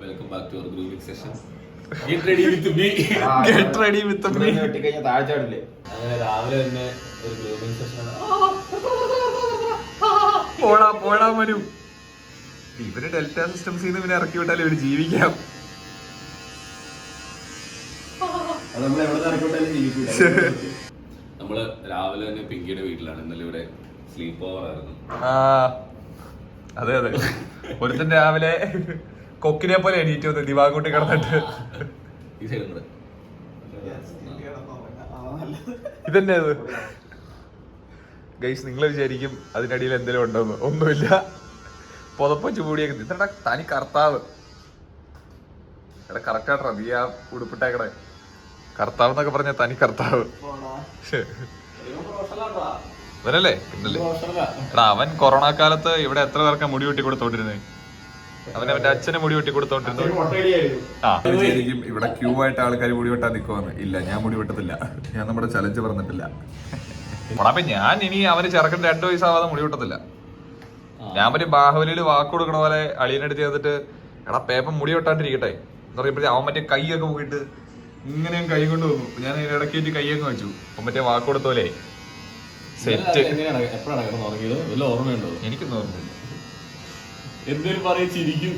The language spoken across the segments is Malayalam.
Welcome back to our grouping session get ready with me get ready with me വെട്ടിക്കഴിഞ്ഞാൽ താഴ്ചാടില്ലേ അങ്ങനെ രാവിലെ തന്നെ ഒരു ഗ്രൂപ്പിംഗ് സെഷൻ പോടാ പോടാ മനു. ഇവർ ഡെൽറ്റ സിസ്റ്റംസിൽ നിന്ന് ഇവനെ ഇറക്കി വിട്ടാൽ ഇവർ ജീവിക്കാം. നമ്മൾ രാവിലെ തന്നെ പിങ്കിയുടെ വീട്ടിലാണ്. ഇന്നലെ ഇവിടെ സ്ലീപ്പ് ഓവർ ആയിരുന്നു അതെ അതെ. ഒരുത്തൻ രാവിലെ കൊക്കിനെ പോലെ എണീറ്റ് വന്ന് ദിവാകൂട്ടി കിടന്നിട്ട്. ഈ സൈഡും ഇതന്നെ അത്. ഗൈസ് നിങ്ങൾ വിചാരിക്കും അതിനടിയിൽ എന്തെങ്കിലും ഉണ്ടോന്ന്. ഒന്നുമില്ല. പുതപ്പം ചൂടിയൊക്കെ ഇതെടാ തനി കർത്താവ്? എടാ കറക്റ്റാട്ടാ നീ ആ ഉടുപ്പിട്ടേക്കണേ. കർത്താവ് എന്നൊക്കെ പറഞ്ഞ തനി കർത്താവ്. ശ്ശെ. ഇവനല്ലേ? എടാ അവൻ കൊറോണ കാലത്ത് ഇവിടെ എത്ര പേർക്ക് മുടി വെട്ടി കൊടുത്തോണ്ടിരുന്നേ? അവൻ അവന്റെ അച്ഛന് മുടി വെട്ടി കൊടുത്തോണ്ടിരുന്നു. ശരിക്കും ഇവിടെ ക്യൂ ആയിട്ട് ആൾക്കാർ മുടി വെട്ടാൻ നിൽക്കുവാന്ന് ഇല്ല ഞാൻ മുടി വെട്ടത്തില്ല. ഞാൻ നമ്മുടെ ചലഞ്ച് പറഞ്ഞിട്ടില്ല. അപ്പൊ ഞാൻ ഇനി അവന് ചെറുക്കൻ രണ്ടു വയസ്സാവാതെ മുടി വെട്ടത്തില്ല. ഞാൻ മറ്റേ ബാഹുബലിയിൽ വാക്ക് കൊടുക്കണ പോലെ അളിയനെടുത്ത് ചെയ്തിട്ട് എടാ പേപ്പർ മുടി വെട്ടാണ്ടിരിക്കട്ടെ. എന്ന് പറയുമ്പോഴേ അവൻ മറ്റേ കൈയൊക്കെ പോയിട്ട് ഇങ്ങനെ കൈ കൊണ്ട് വന്നു. ഞാൻ ഇടക്കേറ്റ് ഇടയ്ക്ക് കൈയൊക്കെ വെച്ചു. അപ്പൊ മറ്റേ വാക്ക് കൊടുത്ത പോലെ സെറ്റ് എപ്പോഴാണ് ഓർമ്മയുണ്ടോ? എനിക്കൊന്നും ഓർമ്മയില്ല. എന്തേലും പറയും ചിരിക്കും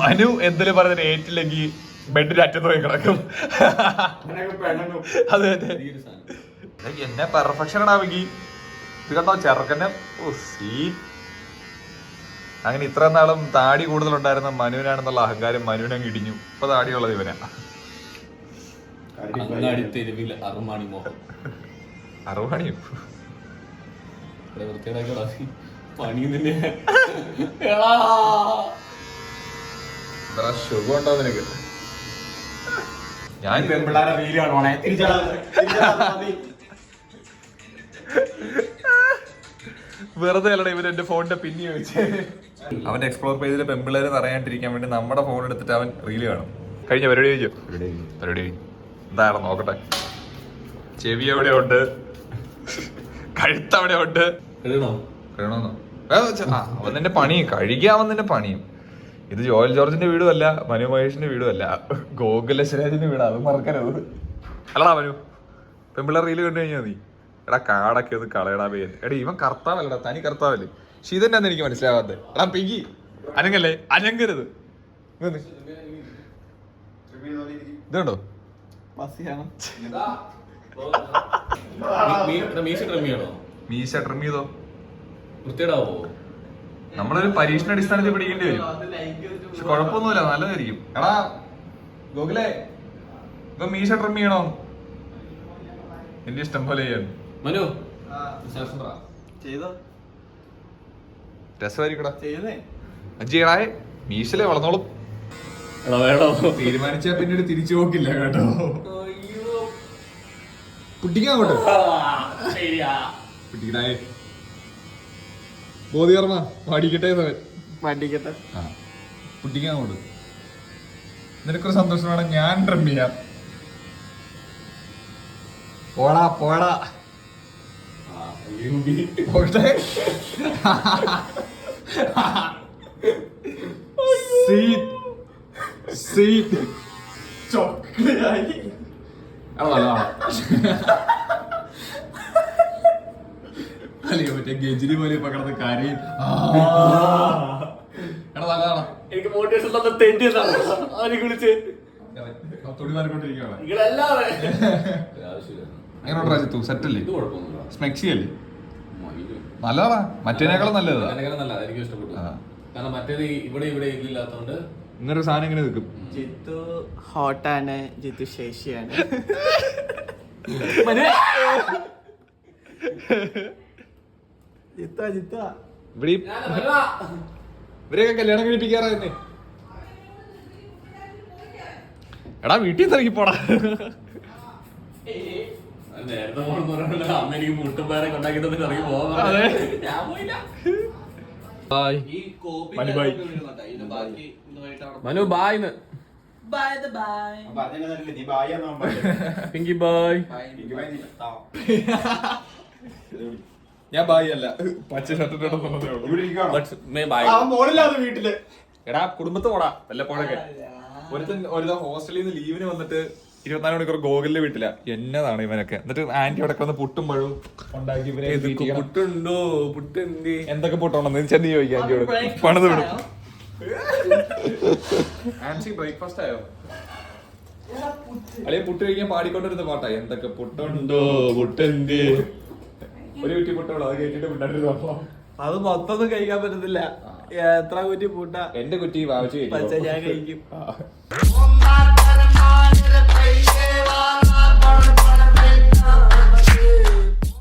മനു എന്തേലും പറഞ്ഞ ഏറ്റില്ലെങ്കിൽ ബെഡിന്റെ അറ്റത്ത് പോയി കിടക്കും. അതെ അതെ. എന്നെ പെർഫെക്ഷൻ ആണെങ്കിൽ ഇത് കണ്ടോ ചെറുക്കനെ? Oh see. അങ്ങനെ ഇത്ര നാളും താടി കൂടുതലുണ്ടായിരുന്ന മനുവിനാണെന്നുള്ള അഹങ്കാരം മനുവിനങ്ങ് ഇടിഞ്ഞു. ഇപ്പൊ താടിയുള്ളത് ഇവനാ. അങ്ങാടി തെരുവിൽ അറുമാണി മോഹൻ വൃത്തികേടാക്കിയോടാ. പണി നിന്നെ. എടാ. സുഖം ഉണ്ടോ നിനക്ക്? ഞാൻ പെമ്പിള്ളാരെ റീൽ കാണുവാണേ. വെറുതെ അല്ലടാ ഇവൻ എന്റെ ഫോണിന്റെ പിന്നി ചോദിച്ചേ അവന്റെ എക്സ്പ്ലോർ പേജിലെ പെമ്പിള്ളേരെ അറിയാണ്ടിരിക്കാൻ വേണ്ടി നമ്മുടെ ഫോൺ എടുത്തിട്ട് അവൻ റീൽ കാണും. കഴിഞ്ഞ പരിപാടി കഴിഞ്ഞു? പരിപാടി കഴിഞ്ഞു. എന്താണ് നോക്കട്ടെ. ചെവി എവിടെ ഉണ്ട് കഴുത്ത് അവിടെ ഉണ്ട് കഴിയണോ കഴിയണമെന്നോ ആ, അവൻ നിന്റെ പണി കഴുകിയ അവൻ നിന്റെ പണിയും ഇത് ജോയൽ ജോർജിന്റെ വീടും അല്ല മനു മഹേഷിന്റെ വീടും അല്ല ഗോകുലശ്വരാജിന്റെ വീടാ അത് മറക്കരുത്. അല്ലടാ മനു പെമ്പിള്ള റീൽ കണ്ടു കഴിഞ്ഞാൽ നീ എടാ കാടൊക്കെ ഒന്ന് കളയടാ പേര് എടാ ഇവൻ കർത്താവല്ലടാ തനി കർത്താവല്ലേ. പക്ഷെ ഇതന്നെയാന്ന് എനിക്ക് മനസ്സിലാവാത്തത്. എടാ പിങ്കി അനങ്ങല്ലേ? അനങ്ങരുത്. ഇതുണ്ടോ? മീശ ട്രിം ചെയ്തോ? വൃത്തികേടാവോ? നമ്മളൊരു പരീക്ഷണ അടിസ്ഥാനത്തിൽ പിടിക്കേണ്ടി വരും. പക്ഷെ കുഴപ്പമൊന്നുമില്ല നല്ലതായിരിക്കും. എടാ ഗോകുലേ ഇപ്പൊ മീശ ട്രിം ചെയ്യണോ? എന്റെ ഇഷ്ടം പോലെ ചെയ്യാൻ. മനു. രസമായിരിക്കടാ. അജിയടായ മീശലെ വളർന്നോളും. എടാ, വേണോ? തീരുമാനിച്ചാ പിന്നീട് തിരിച്ചു പോക്കില്ല കേട്ടോ. പിടിക്കാൻ കേട്ടോ അങ്ങോട്ട്. കുട്ടിക്കടായ ബോധികർമ്മ ആ കുട്ടിക്കാൻ അങ്ങോട്ട്. നിനക്കൊരു സന്തോഷം വേണം ഞാൻ ഡ്രം ചെയ്യാം. പോടാ പോടാ. പോട്ടെ. സീറ്റ്. സീറ്റ്. ചോക്ലേറ്റ് അത് അല്ലയോ മറ്റേ ഗജിരി പോലെ ഇപ്പൊ കിടന്ന് കരയും. എടാ എനിക്ക് മോട്ടിവേഷൻ തന്ന ആരെയും വിളിച്ച്? അങ്ങനെ സെറ്റല്ലേ സ്മെക്സി അല്ലേ. നല്ലതാ. മറ്റേനേക്കാളും നല്ലതാ, എനിക്ക് ഇഷ്ടപ്പെട്ടു. കാരണം മറ്റേത് ഇവിടെ ഇവിടെ ഇല്ലാത്തോണ്ട് ഇങ്ങനൊരു സാധനം ഇങ്ങനെ നിൽക്കും. ജിത്തു ഹോട്ടാണ് ജിത്തു ശേഷിയാണ്. ഇവിടെ ഈ- ഇവരെയൊക്കെ കല്യാണം കഴിപ്പിക്കാറായിരുന്നേ. എടാ വീട്ടിൽ നിന്ന് ഇറങ്ങി പോടാ. നേരത്തെ പോണെന്ന് എനിക്ക് തന്നിട്ട് ഇറങ്ങി പോകാൻ അതെ. ഞാൻ പോയില്ല. ബായ്. ഈ കോപ്പി മനു ബൈ. ബാക്കി മനു ബായ് ബൈ ബൈ നീ ബായെന്നാ പിങ്കി ബായ്. ഞാൻ ബായി അല്ല. പച്ച ഷർട്ട് ഇവിടെ ഇരിക്കുകയാണോ? മേ ബായ് അവൻ വീട്ടിൽ. എടാ കുടുംബത്ത് പോടാ. വല്ലപ്പോഴൊക്കെ ഒരുത്തൻ ഒരു ഹോസ്റ്റലിൽ നിന്ന് ലീവിന് വന്നിട്ട് ഇരുപത്തിനാല് മണിക്കൂർ ഗോകുലിന്റെ വീട്ടില. എന്നതാണ് ഇവനൊക്കെ. എന്നിട്ട് ആന്റി അവിടെ വന്ന് പുട്ടും പഴവും ഉണ്ടാക്കി ഇവനെ തീറ്റിക്കണം. പുട്ടുണ്ടോ? പുട്ട് എന്തൊക്കെ പുട്ടുണ്ടെന്ന് ചെന്ന് ചോദിക്കാം ആന്റിയോട് പണിത് വിടും. ആൻസി ബ്രേക്ക്ഫാസ്റ്റ് ആയോ? അല്ലെ പുട്ട് കഴിക്കാൻ പാടിക്കൊണ്ടിരുന്ന പാട്ടാ. എന്തൊക്കെ പുട്ടുണ്ടോ പുട്ടുണ്ട്. ഒരു കുറ്റി പൊട്ടുള്ളൂ അത് കേട്ടിട്ട് പിന്നാണ്ടിരുന്നോ അത് മൊത്തം കഴിക്കാൻ പറ്റത്തില്ല. എത്ര കുറ്റി പൂട്ട? എന്റെ കുറ്റി വാവിച്ച് പച്ച ഞാൻ കഴിക്കും.